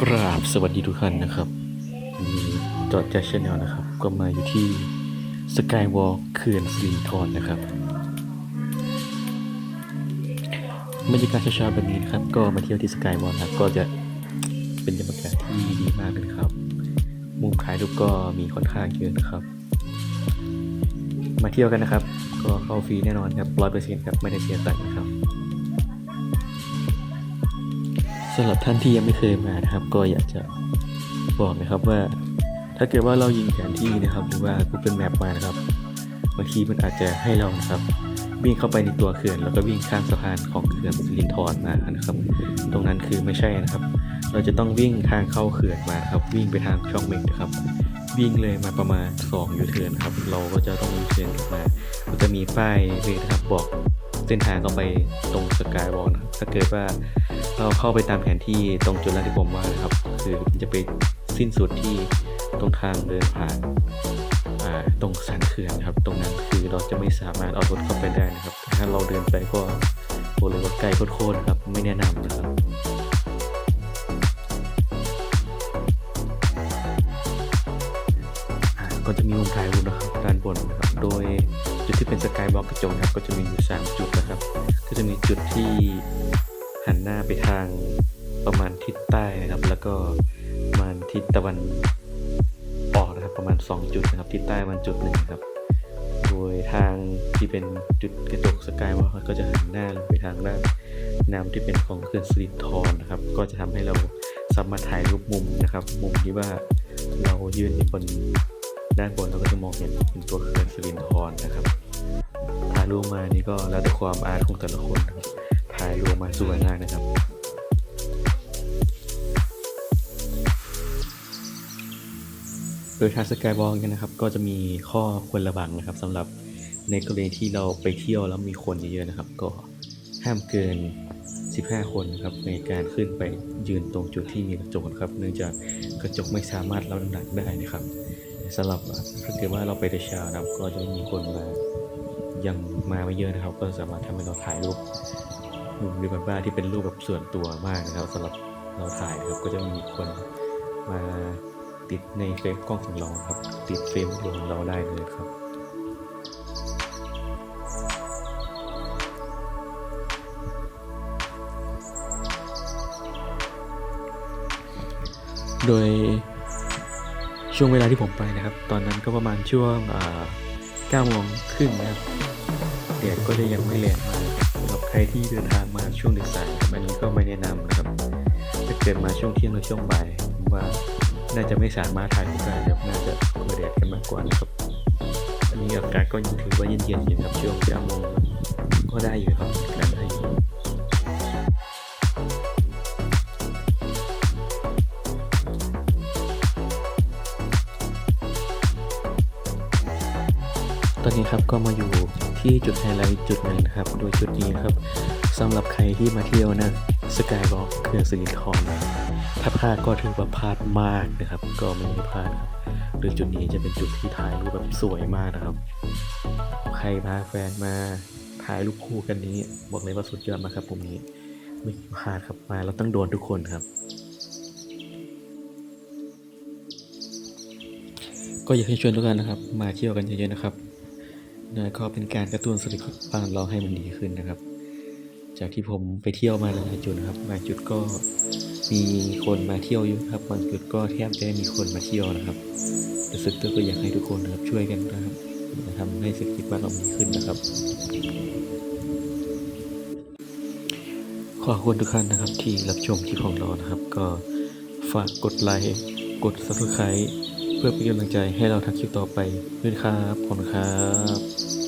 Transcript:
กราบสวัสดีทุกท่านนะครับนนี้จอดแจ๊ชแนลนะครับ ก็มาอยู่ที่สกายวอล์กเขื่อนสิรินธรนะครับบรรยากาศเช้าๆแบบนี้นะครับ ก็มาเที่ยวที่สกายวอล์นะครับก็จะเป็นบรรยากาศที่ดีมากเลยนะครับ มุมถ่ายรูปก็มีค่อนข้างเยอะนะครับ มาเที่ยวกันนะครับ ก็เข้าฟรีแน่นอนครับร้อยเปอร์เซ็นต์ครับไม่ได้เสียตังค์นะครับำหรับท่านที่ยังไม่เคยมานะครับ ก็อยากจะบอกนะครับว่า ถ้าเกิดว่าเรายิงแผนที่นะครับ หรือว่า Google Map มานะครับบางทีมันอาจจะให้เรานะครับวิ่งเข้าไปในตัวเขื่อนแล้วก็วิ่งข้ามสะพานของเขื่อนสิรินธรมานะครับ ตรงนั้นคือไม่ใช่นะครับ เราจะต้องวิ่งทางเข้าเขื่อนมาครับ วิ่งไปทางช่องเมกนะครับ วิ่งเลยมาประมาณ2ยูเทิร์นครับ เราก็จะต้องยูเทิร์นกลับมามันจะมีป้ายเลยนะครับบอกเส้นทางเข้าไปตรงสกายวอล์กนะถ้าเกิดว่า เราเข้าไปตามแผนที่ตรงจุดแรกที่ผมว่านะครับ คือจะไปสิ้นสุดที่ตรงทางเดินผ่านตรงสันเขื่อนนะครับ ตรงนั้นคือเราจะไม่สามารถเอารถเข้าไปได้นะครับ ถ้าเราเดินไปก็บอกเลยว่าไกลโคตรครับ ไม่แนะนำนะครับก็จะมีมุมถ่ายรูปนะครับด้านบนนะครับ โดยจุดที่เป็นสกายบล็อกกระจกนะครับ ก็จะมีอยู่สามจุดนะครับ ก็จะมีจุดที่ หันหน้าไปทางประมาณทิศใต้นะครับ แล้วก็ประมาณทิศตะวันออกนะครับ ประมาณ 2 จุดนะครับ ทิศใต้ประมันจุดหนึ่งครับ โดยทางที่เป็นจุดกระจกสกายวอล์กก็จะหันหน้าลงไปทางด้านน้ำที่เป็นของเขื่อนสิรินธรนะครับ ก็จะทำให้เราสามารถถ่ายรูปมุมนะครับ มุมที่ว่าเรายืนอยู่บนด้านบนเราก็จะมองเห็นเป็นตัวเขื่อนสิรินธรนะครับถ่ายรูปมานี่ก็แล้วแต่ความอาร์ตของแต่ละคนนะครับายรูปมาสวยมากนะครับโดยทางสกายวอล์กเนี่ยนะครับก็จะมีข้อควรระวังนะครับสำหรับในกรณีที่เราไปเที่ยวแล้วมีคนเยอะๆนะครับ ก็ห้ามเกิน 15 คนนะครับในการขึ้นไปยืนตรงจุดที่มีกระจกครับ เนื่องจากกระจกไม่สามารถรับน้ำหนักได้นะครับสำหรับถ้าเกิดว่าเราไปแต่เช้านะครับ ก็จะไม่มีคนมายังมาไม่เยอะนะครับ ก็สามารถทำให้เราถ่ายรูป มุมริบบ้าที่เป็นรูปแบบส่วนตัวมากนะครับสำหรับเราถ่ายนะครับก็จะม่มีคนมาติดในเฟรมกล้องของเราครับ ติดเฟรมวิดีโอของเราได้เลยครับโดยช่วงเวลาที่ผมไปนะครับ ตอนนั้นก็ประมาณช่วง9โมงครึ่งนะครับ แดดก็จะยยังไม่แรงมากสำหรับใครที่เดินทางมาช่วงดึกสายนะครับอันนี้ก็ไม่แนะนำนะครับถ้าเกิดมาช่วงเที่ยงหรือช่วงบ่ายผมว่าน่าจะไม่สามารถถ่ายรูปได้ครับน่าจะเปิดแดดกันมากกว่านะครับอันนี้อากาศก็ยังถือว่าเย็นๆอยู่ครับช่วง9โมงก็ได้อยู่ครับการได้ อยู่ตอนนี้ครับก็มาอยู่ที่จุดไฮไลท์จุดหนึ่งนะครับ โดยจุดนี้นะครับสำหรับใครที่มาเที่ยวนะสกายวอล์กเขื่อนสิรินธรนะถ้าพลาดก็ถือว่าพลาดมากนะครับ ก็ไม่ได้พลาดครับโดยจุดนี้จะเป็นจุดที่ถ่ายรูปแบบสวยมากนะครับ ใครพาแฟนมาถ่ายรูปคู่กันนี้ บอกเลยว่าสุดยอดมากครับผมนี้ไม่พลาดครับมาเราต้องโดนทุกคนครับก็อยากให้ชวนทุกท่านนะครับ มาเที่ยวกันเยอะๆนะครับ นะก็เป็นการกระตุ้นเศรษฐกิจบ้านเราให้มันดีขึ้นนะครับ จากที่ผมไปเที่ยวมาหลายจุดนะครับบางจุดก็มีคนมาเที่ยวอยู่ครับบางจุดก็แทบจะไม่มีคนมาเที่ยวนะครับแต่สุดท้ายก็อยากให้ทุกคนนะครับช่วยกันนะครับทำให้เศรษฐกิจบ้านเราดีขึ้นนะครับ ขอบคุณทุกท่านนะครับที่รับชมคลิปของเรานะครับ ก็ฝากกดไลค์กด subscribe เพื่อเป็นกำลังใจให้เราทำคลิปต่อไปด้วยครับขอบคุณครับ